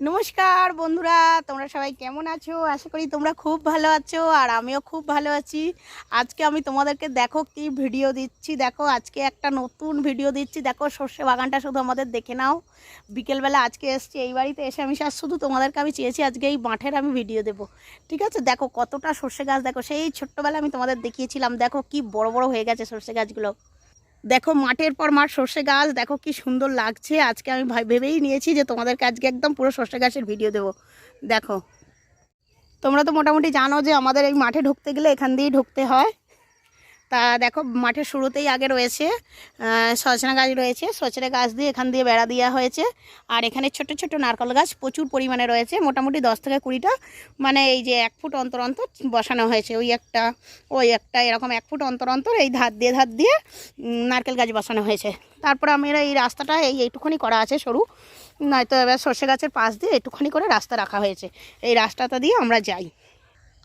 নমস্কার বন্ধুরা, তোমরা সবাই কেমন আছো? আশা করি তোমরা খুব ভালো আছো আর আমিও খুব ভালো আছি। আজকে আমি তোমাদেরকে দেখো কি ভিডিও দিচ্ছি। দেখো, আজকে একটা নতুন ভিডিও দিচ্ছি। দেখো, সর্ষে বাগানটা শুধু আমাদের দেখে নাও। বিকেলবেলা আজকে এসছি, এই বাড়িতে এসে আমি আর শুধু তোমাদেরকে আমি চেয়েছি আজকে এই মাঠের আমি ভিডিও দেবো। ঠিক আছে? দেখো, কতটা সর্ষে গাছ, দেখো, সেই ছোট্টবেলা আমি তোমাদের দেখিয়েছিলাম। দেখো, কি বড় বড় হয়ে গেছে সর্ষে গাছগুলো। দেখো মাঠের পর মাঠ সর্ষে গাছ, দেখো কি সুন্দর লাগছে। আজকে আমি ভেবেই নিয়েছি যে তোমাদের আজকে একদম পুরো সর্ষে গাছের ভিডিও দেবো। দেখো। তোমরা তো মোটামুটি জানো যে আমাদের এই মাঠে ঢুকতে গেলে এখান দিয়েই ঢুকতে হয়। তা দেখো, মাঠের শুরুতেই আগে রয়েছে সজনা গাছ রয়েছে। সজনে গাছ দিয়ে এখান দিয়ে বেড়া দেওয়া হয়েছে। আর এখানে ছোট ছোট নারকেল গাছ প্রচুর পরিমাণে রয়েছে। মোটামুটি দশ থেকে কুড়িটা মানে এই যে এক ফুট অন্তর অন্তর বসানো হয়েছে। ওই একটা ওই একটা, এরকম এক ফুট অন্তর অন্তর এই ধার দিয়ে ধার দিয়ে নারকেল গাছ বসানো হয়েছে। তারপরে আমরা এই রাস্তাটা এই এইটুখানি করা আছে সরু। নয়তো এবার সর্ষে গাছের পাশ দিয়ে একটুখানি করে রাস্তা রাখা হয়েছে। এই রাস্তাটা দিয়ে আমরা যাই।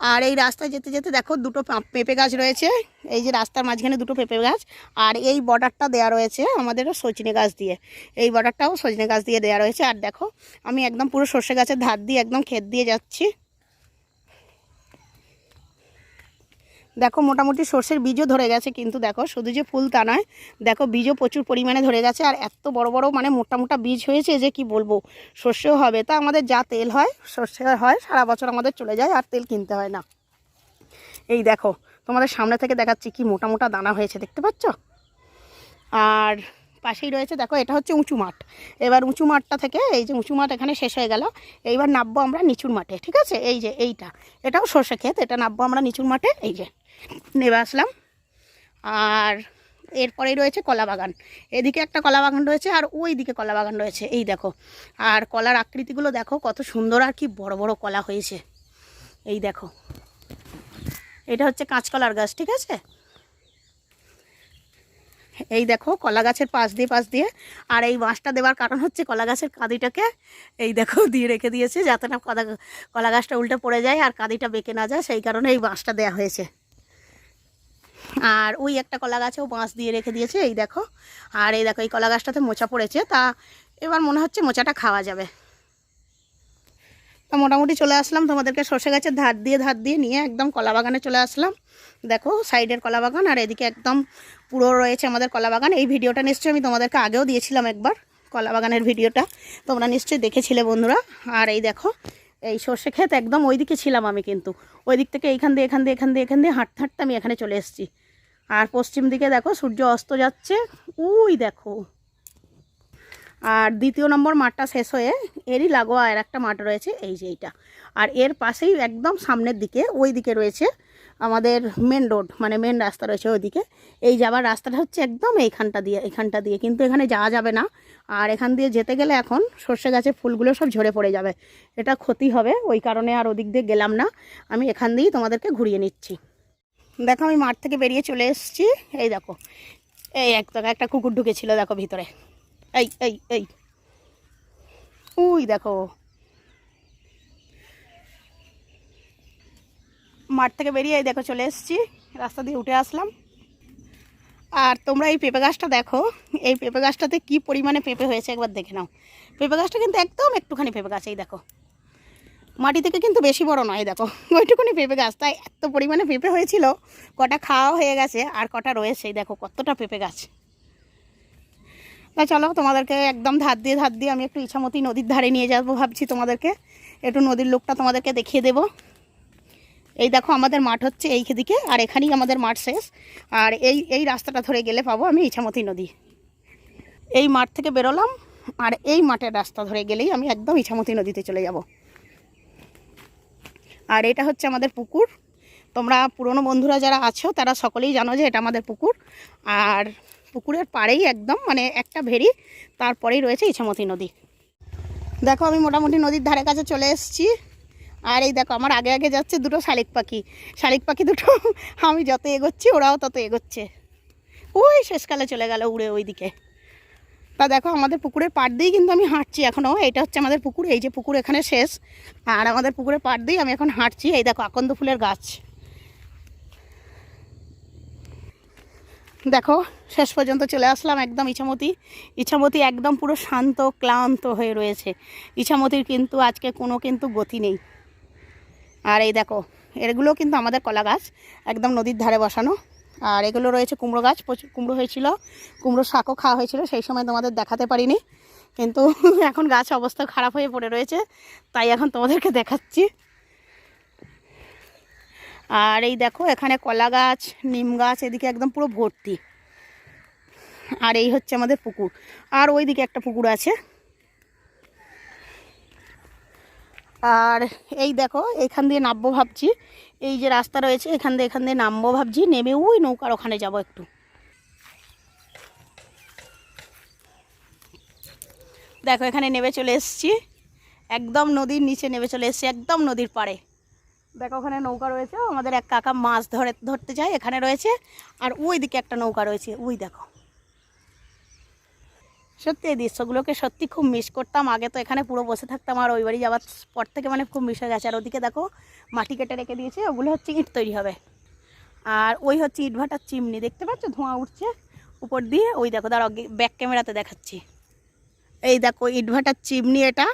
আর এই রাস্তায় যেতে যেতে দেখো দুটো পেঁপে গাছ রয়েছে। এই যে রাস্তার মাঝখানে দুটো পেঁপে গাছ। আর এই বর্ডারটা দেওয়া রয়েছে আমাদেরও সজনে গাছ দিয়ে। এই বর্ডারটাও সজনে গাছ দিয়ে দেওয়া রয়েছে। আর দেখো, আমি একদম পুরো সর্ষে গাছের ধার দিয়ে একদম ক্ষেত দিয়ে যাচ্ছি। দেখো, মোটামুটি সর্ষের বীজও ধরে গেছে, কিন্তু দেখো, শুধু যে ফুল তা নয়, দেখো, বীজও প্রচুর পরিমাণে ধরে গেছে, আর এত বড় বড় মানে মোটা মোটা বীজ হয়েছে যে কি বলব, সর্ষেও হবে। তা আমাদের যা তেল হয়, সর্ষে হয়, সারা বছর আমাদের চলে যায়, আর তেল কিনতে হয় না। এই দেখো, তোমাদের সামনে থেকে দেখাচ্ছি কি মোটা মোটা দানা হয়েছে, দেখতে পাচ্ছ? আর পাশেই রয়েছে, দেখো এটা হচ্ছে উঁচু মাঠ। এবার উঁচু মাঠটা থেকে এই যে উঁচু মাঠ এখানে শেষ হয়ে গেল। এইবার নামবো আমরা নিচুর মাঠে, ঠিক আছে? এই যে এইটা, এটাও সর্ষে ক্ষেত, এটা নামবো আমরা নিচুর মাঠে, এই যে। নেবে আসলাম। আর এরপরেই রয়েছে কলা বাগান। এদিকে একটা কলা বাগান রয়েছে আর ওই দিকে কলা বাগান রয়েছে, এই দেখো। আর কলার আকৃতিগুলো দেখো, কত সুন্দর আর কি বড় বড় কলা হয়েছে। এই দেখো। এটা হচ্ছে কাঁচকলার গাছ, ঠিক আছে? এই দেখো, কলা গাছের পাশ দিয়ে পাশ দিয়ে। আর এই বাঁশটা দেওয়ার কারণ হচ্ছে কলা গাছের কাঁদিটাকে এই দেখো দিয়ে রেখে দিয়েছে, যাতে না কলা কলা গাছটা উল্টে পড়ে যায় আর কাঁদিটা বেঁকে না যায়, সেই কারণে এই বাঁশটা দেওয়া হয়েছে। আর ওই একটা কলা গাছেও বাঁশ দিয়ে রেখে দিয়েছে, এই দেখো। আর এই দেখো, এই কলা গাছটাতে মোচা পড়েছে, তা এবার মনে হচ্ছে মোচাটা খাওয়া যাবে। তা মোটামুটি চলে আসলাম। তোমাদেরকে সর্ষে গাছের ধার দিয়ে ধার দিয়ে নিয়ে একদম কলা বাগানে চলে আসলাম। দেখো, সাইডের কলা বাগান আর এদিকে একদম পুরো রয়েছে আমাদের কলা বাগান। এই ভিডিওটা নিশ্চয়ই আমি তোমাদেরকে আগেও দিয়েছিলাম একবার, কলা বাগানের ভিডিওটা। তোমরা নিশ্চয়ই দেখেছিলে বন্ধুরা। আর এই দেখো, এই সর্ষে ক্ষেত একদম ওই দিকে ছিলাম আমি কিন্তু। ওই দিক থেকে এইখান দিয়ে, এখান দিয়ে এখান দিয়ে এখান দিয়ে হাঁটতে হাঁটতে আমি এখানে চলে এসেছি। আর পশ্চিম দিকে দেখো, সূর্য অস্ত যাচ্ছে। উই দেখো আর দ্বিতীয় নম্বর মাঠটা শেষ হয়ে এরই লাগোয়া আর একটা মাঠ রয়েছে, এই যে এইটা। আর এর পাশেই একদম সামনের দিকে, ওই দিকে রয়েছে আমাদের মেন রোড মানে মেন রাস্তা রয়েছে ওইদিকে এই যাবার রাস্তাটা হচ্ছে একদম এইখানটা দিয়ে এখানটা দিয়ে। কিন্তু এখানে যাওয়া যাবে না। আর এখান দিয়ে যেতে গেলে এখন সর্ষে গাছে ফুলগুলো সব ঝরে পড়ে যাবে। এটা ক্ষতি হবে, ওই কারণে আর ওদিক দিয়ে গেলাম না। আমি এখান দিয়েই তোমাদেরকে ঘুরিয়ে নিচ্ছি। দেখো, আমি মাঠ থেকে বেরিয়ে চলে এসেছি। এই দেখো, এই এক একটা কুকুর ঢুকেছিল, দেখো ভিতরে। এই এই এই। উই, দেখো। মাঠ থেকে বেরিয়ে দেখো চলে এসেছি। রাস্তা দিয়ে উঠে আসলাম। আর তোমরা এই পেঁপে গাছটা দেখো। এই পেঁপে গাছটাতে কী পরিমাণে পেঁপে হয়েছে একবার দেখে নাও। পেঁপে গাছটা কিন্তু একদম একটুখানি পেঁপে গাছ, এই দেখো। মাটি থেকে কিন্তু বেশি বড় নয় দেখো। ওইটুকুনি পেঁপে গাছ। তাই এত পরিমাণে পেঁপে হয়েছিল, কটা খাওয়া হয়ে গেছে আর কটা রয়েছে দেখো কতটা পেঁপে গাছ। তা চলো, তোমাদেরকে একদম ধার দিয়ে ধার দিয়ে আমি একটু ইছামতি নদীর ধারে নিয়ে যাব ভাবছি তোমাদেরকে। একটু নদীর লোকটা তোমাদেরকে দেখিয়ে দেবো। এই দেখো, আমাদের মাঠ হচ্ছে এই দিকে, আর এখানেই আমাদের মাঠ শেষ। আর এই এই রাস্তাটা ধরে গেলে পাবো আমি ইছামতি নদী। এই মাঠ থেকে বেরোলাম, আর এই মাঠের রাস্তা ধরে গেলেই আমি একদম ইছামতি নদীতে চলে যাব। আর এটা হচ্ছে আমাদের পুকুর। তোমরা পুরনো বন্ধুরা যারা আছো, তারা সকলেই জানো যে এটা আমাদের পুকুর। আর পুকুরের পাড়েই একদম মানে একটা ভেরি তারপরেই রয়েছে ইছামতি নদী। দেখো, আমি মোটামুটি নদীর ধারে কাছে চলে এসেছি। আর এই দেখো, আমার আগে আগে যাচ্ছে দুটো শালিক পাখি। শালিক পাখি দুটো আমি যত এগোচ্ছি, ওরাও তত এগোচ্ছে। ওই শেষকালে চলে গেল উড়ে ওই দিকে তা দেখো, আমাদের পুকুরের পাড় দিয়েই কিন্তু আমি হাঁটছি এখনও এটা হচ্ছে আমাদের পুকুর, এই যে পুকুর এখানে শেষ। আর আমাদের পুকুরের পাড় দিয়েই আমি এখন হাঁটছি। এই দেখো, আকন্দ ফুলের গাছ। দেখো, শেষ পর্যন্ত চলে আসলাম একদম ইছামতি। ইছামতি একদম পুরো শান্ত, ক্লান্ত হয়ে রয়েছে। ইছামতির কিন্তু আজকে কোনো কিন্তু গতি নেই। আর এই দেখো, এগুলো কিন্তু আমাদের কলা গাছ, একদম নদীর ধারে বসানো। আর এগুলো রয়েছে কুমড়ো গাছ, প্রচুর কুমড়ো হয়েছিল, কুমড়ো শাকও খাওয়া হয়েছিল, সেই সময় তোমাদের দেখাতে পারিনি। কিন্তু এখন গাছ অবস্থা খারাপ হয়ে পড়ে রয়েছে, তাই এখন তোমাদেরকে দেখাচ্ছি। আর এই দেখো, এখানে কলা গাছ, নিম গাছ, এদিকে একদম পুরো ভর্তি। আর এই হচ্ছে আমাদের পুকুর। আর ওই দিকে একটা পুকুর আছে। আর এই দেখো, এখান দিয়ে নামবো ভাবছি। এই যে রাস্তা রয়েছে, এখান দিয়ে এখান দিয়ে নামবো ভাবছি। নেমে ওই নৌকার ওখানে যাব একটু। দেখো, এখানে নেমে চলে এসেছি। একদম নদীর নিচে নেমে চলে এসেছি, একদম নদীর পাড়ে। দেখো ওখানে নৌকা রয়েছে, আমাদের এক কাকা মাছ ধরে, ধরতে যায়, এখানে রয়েছে। আর ওই দিকে একটা নৌকা রয়েছে, ওই দেখো। সত্যি এই দৃশ্যগুলোকে সত্যি খুব মিস করতাম। আগে তো এখানে পুরো বসে থাকতাম, আর ওই বাড়ি যাওয়ার পর থেকে মানে খুব মিস হয়ে গেছে। আর ওদিকে দেখো, মাটি কেটে রেখে দিয়েছে, ওগুলো হচ্ছে ইট তৈরি হবে। আর ওই হচ্ছে ইট ভাটার চিমনি, দেখতে পাচ্ছ? ধোঁয়া উঠছে উপর দিয়ে। ওই দেখো, দাঁড়াও ব্যাক ক্যামেরাতে দেখাচ্ছি। এই দেখো, ইট ভাটার চিমনি এটা।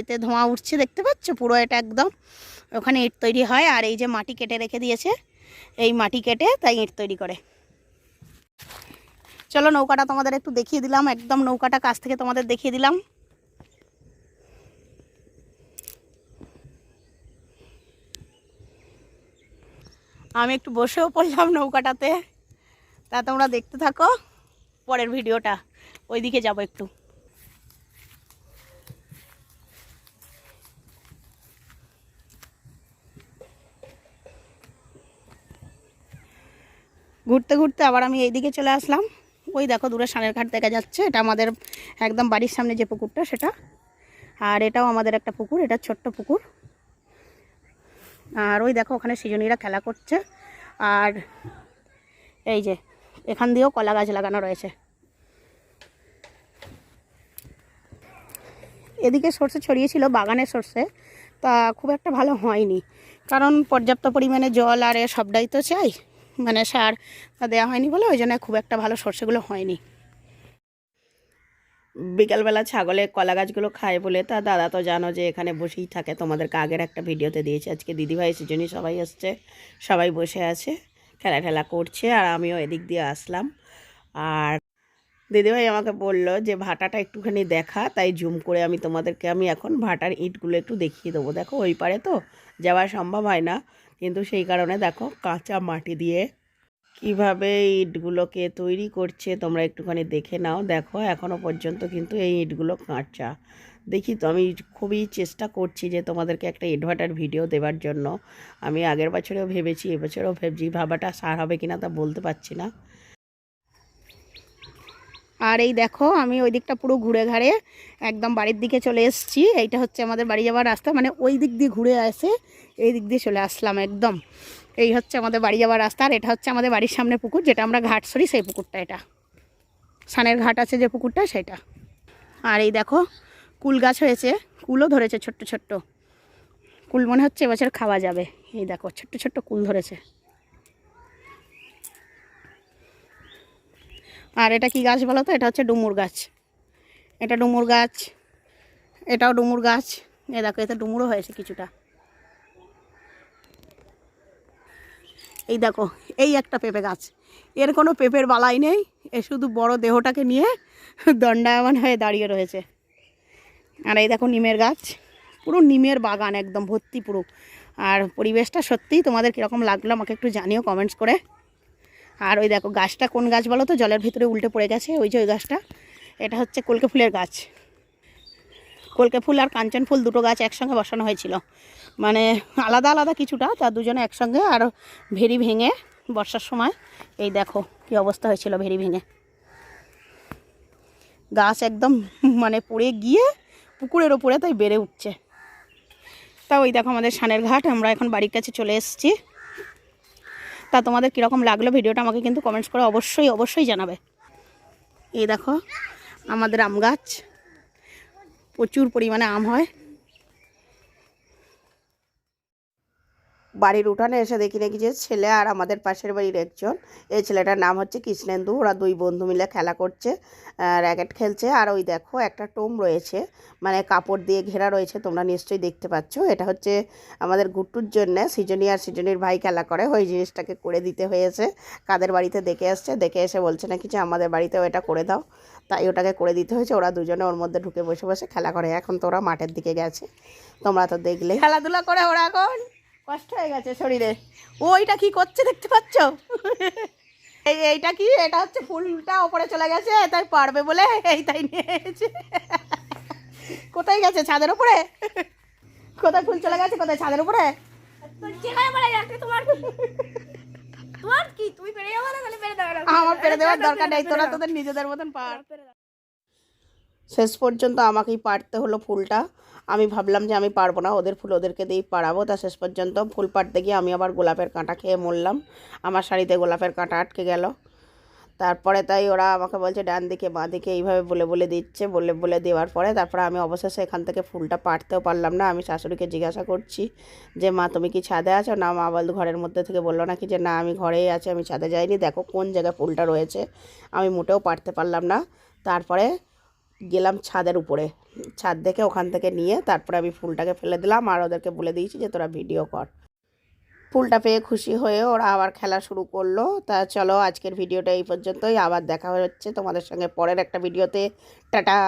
এতে ধোঁয়া উঠছে, দেখতে পাচ্ছ? পুরো এটা একদম ওখানে ইট তৈরি হয় আর এই যে মাটি কেটে রেখে দিয়েছে, এই মাটি কেটে তাই ইট তৈরি করে। চলো নৌকাটা তোমাদের একটু দেখিয়ে দিলাম, একদম নৌকাটা কাছ থেকে তোমাদের দেখিয়ে দিলাম। আমি একটু বসেও পড়লাম নৌকাটাতে, তা তোমরা দেখতে থাকো, পরের ভিডিওটা, ওইদিকে যাব একটু। ঘুরতে ঘুরতে আবার আমি এইদিকে চলে আসলাম। ওই দেখো দূরে সানের ঘাট দেখা যাচ্ছে। এটা আমাদের একদম বাড়ির সামনে যে পুকুরটা, সেটা। আর এটাও আমাদের একটা পুকুর, এটা ছোট্ট পুকুর। আর ওই দেখো ওখানে সৃজনীরা খেলা করছে। আর এই যে, এখান দিয়েও কলা গাছ লাগানো রয়েছে। এদিকে সর্ষে ছড়িয়েছিল বাগানের সর্ষে। তা খুব একটা ভালো হয়নি। কারণ পর্যাপ্ত পরিমাণে জল আর এ সবটাই তো চাই। মানে সার দেওয়া হয়নি বলে ওই জন্য খুব একটা ভালো সর্ষেগুলো হয়নি। বিকালবেলা ছাগলে কলা গাছগুলো খায় বলে তা দাদা তো জানো যে এখানে বসেই থাকে, তোমাদেরকে আগের একটা ভিডিওতে দিয়েছে, আজকে দিদিভাই সেজন্যই সবাই আসছে সবাই বসে আছে খেলা ঠেলা করছে আর আমিও এদিক দিয়ে আসলাম। আর দিদিভাই আমাকে বলল যে ভাটাটা একটুখানি দেখা, তাই জুম করে আমি তোমাদেরকে, আমি এখন ভাটার ইটগুলো একটু দেখিয়ে দেবো। দেখো ওই পারে তো যাওয়া সম্ভব হয় না কিন্তু সেই কারণে দেখো কাঁচা মাটি দিয়ে কীভাবে ইটগুলোকে তৈরি করছে, তোমরা একটুখানি দেখে নাও। দেখো এখনও পর্যন্ত কিন্তু এই ইটগুলো কাঁচা। দেখি তো, আমি খুবই চেষ্টা করছি যে তোমাদেরকে একটা ইনভার্টার ভিডিও দেওয়ার জন্য। আমি আগের বছরেও ভেবেছি, এবছরেও ভেবছি, ভাবাটা সার হবে কিনা তা বলতে পারছি না। আর এই দেখো, আমি ওই দিকটা পুরো ঘুরে ঘাড়ে একদম বাড়ির দিকে চলে এসেছি। এইটা হচ্ছে আমাদের বাড়ি যাওয়ার রাস্তা মানে ওই দিক দিয়ে ঘুরে আসে এই দিক দিয়ে চলে আসলাম একদম। এই হচ্ছে আমাদের বাড়ি যাওয়ার রাস্তা, আর এটা হচ্ছে আমাদের বাড়ির সামনে পুকুর, যেটা আমরা ঘাট, সরি, সেই পুকুরটা এটা। সানের ঘাট আছে যে পুকুরটা, সেটা। আর এই দেখো, কুল গাছ হয়েছে, কুলও ধরেছে ছোট্ট ছোট্ট। কুল মনে হচ্ছে এবছর খাওয়া যাবে। এই দেখো, ছোট্ট ছোট্ট কুল ধরেছে। আর এটা কি গাছ বলো তো? এটা হচ্ছে ডুমুর গাছ। এটা ডুমুর গাছ। এটাও ডুমুর গাছ। এ দেখো, এতে ডুমুরও হয়েছে কিছুটা। এই দেখো, এই একটা পেঁপে গাছ। এর কোনো পেঁপের বালাই নেই। এ শুধু বড় দেহটাকে নিয়ে দণ্ডায়মান হয়ে দাঁড়িয়ে রয়েছে। আর এই দেখো নিমের গাছ। পুরো নিমের বাগান একদম, ভর্তি পুরো। আর পরিবেশটা সত্যিই তোমাদের কীরকম লাগল আমাকে একটু জানিও কমেন্টস করে। আর ওই দেখো, গাছটা কোন গাছ বলো তো? জলের ভিতরে উল্টে পড়ে গেছে, ওই যে ওই গাছটা। এটা হচ্ছে কলকে ফুলের গাছ। কলকে ফুল আর কাঞ্চন ফুল দুটো গাছ একসঙ্গে বসানো হয়েছিল। মানে আলাদা আলাদা কিছুটা তার দুজনে একসঙ্গে আর ভেরি ভেঙে বর্ষার সময়, এই দেখো কি অবস্থা হয়েছিল ভেরি ভেঙে। গাছ একদম মানে পড়ে গিয়ে পুকুরের ওপরে তাই বেড়ে উঠছে। তা ওই দেখো আমাদের সানের ঘাট, আমরা এখন বাড়ির কাছে চলে এসেছি। তা তোমাদের কীরকম লাগল ভিডিওটা আমাকে কিন্তু কমেন্টস করে অবশ্যই অবশ্যই জানাবে। এই দেখো, আমাদের আম গাছ। প্রচুর পরিমাণে আম হয়। বাড়ির উঠানে এসে দেখি নাকি যে ছেলে আর আমাদের পাশের বাড়ির একজন। এই ছেলেটার নাম হচ্ছে কৃষ্ণেন্দু। ওরা দুই বন্ধু মিলে খেলা করছে র্যাকেট খেলছে। আর ওই দেখো একটা টোম রয়েছে মানে কাপড় দিয়ে ঘেরা রয়েছে, তোমরা নিশ্চয়ই দেখতে পাচ্ছ। এটা হচ্ছে আমাদের গুট্টুর জন্য। সিজনি আর সিজনির ভাই খেলা করে। ওই জিনিসটাকে করে দিতে হয়েছে। কাদের বাড়িতে দেখে আসছে। দেখে এসে বলছে নাকি যে আমাদের বাড়িতেও এটা করে দাও। তাই ওটাকে করে দিতে হয়েছে। ওরা দুজনে ওর মধ্যে ঢুকে বসে বসে খেলা করে। এখন তো ওরা মাঠের দিকে গেছে। তোমরা তো দেখলে। খেলাধুলা করে ওরা এখন। কষ্ট হয়ে গেছে শরীরে। ওইটা কি করছে দেখতে পাচ্ছ? এই এইটা কি? এটা হচ্ছে ফুলটা ওপরে চলে গেছে তাই পারবে বলে এই তাই নিয়েছে কোথায় গেছে? ছাদের উপরে? কোথায় ফুল চলে গেছে? কোথায় ছাদের উপরে। আমার পেরে দেওয়ার দরকার নেই তোরা তোদের নিজেদের মতন পার। শেষ পর্যন্ত আমাকেই পারতে হলো ফুলটা। আমি ভাবলাম যে আমি পারব না, ওদের ফুল ওদেরকে দিয়েই পাড়াবো। তা শেষ পর্যন্ত ফুল পাড়তে গিয়ে আমি আবার গোলাপের কাঁটা খেয়ে মরলাম। আমার শাড়িতে গোলাপের কাঁটা আটকে গেল। তারপরে তাই ওরা আমাকে বলছে, ডান দিকে, বাঁ দিকে, এইভাবে বলে বলে দিচ্ছে। বলে বলে দেওয়ার পরে তারপরে আমি অবশেষে এখান থেকে ফুলটা পাড়তেও পারলাম না। আমি শাশুড়িকে জিজ্ঞাসা করছি যে, মা, তুমি কি ছাদে আছো? না, মা বল ঘরের মধ্যে থেকে বলল নাকি যে, না, আমি ঘরেই আছি, আমি ছাদে যাইনি। দেখো কোন জায়গায় ফুলটা রয়েছে। আমি মোটেও পারতে পারলাম না। তারপরে গেলাম ছাদের উপরে। ছাদ দেখে ওখান থেকে নিয়ে তারপরে আমি ফুলটাকে ফেলে দিলাম আর ওদেরকে বলে দিয়েছি যে তোরা ভিডিও কর। ফুলটা পেয়ে খুশি হয়ে ওরা আবার খেলা শুরু করল। তা চলো আজকের ভিডিওটা এই পর্যন্তই। আবার দেখা হচ্ছে তোমাদের সঙ্গে পরের একটা ভিডিওতে। টাটা!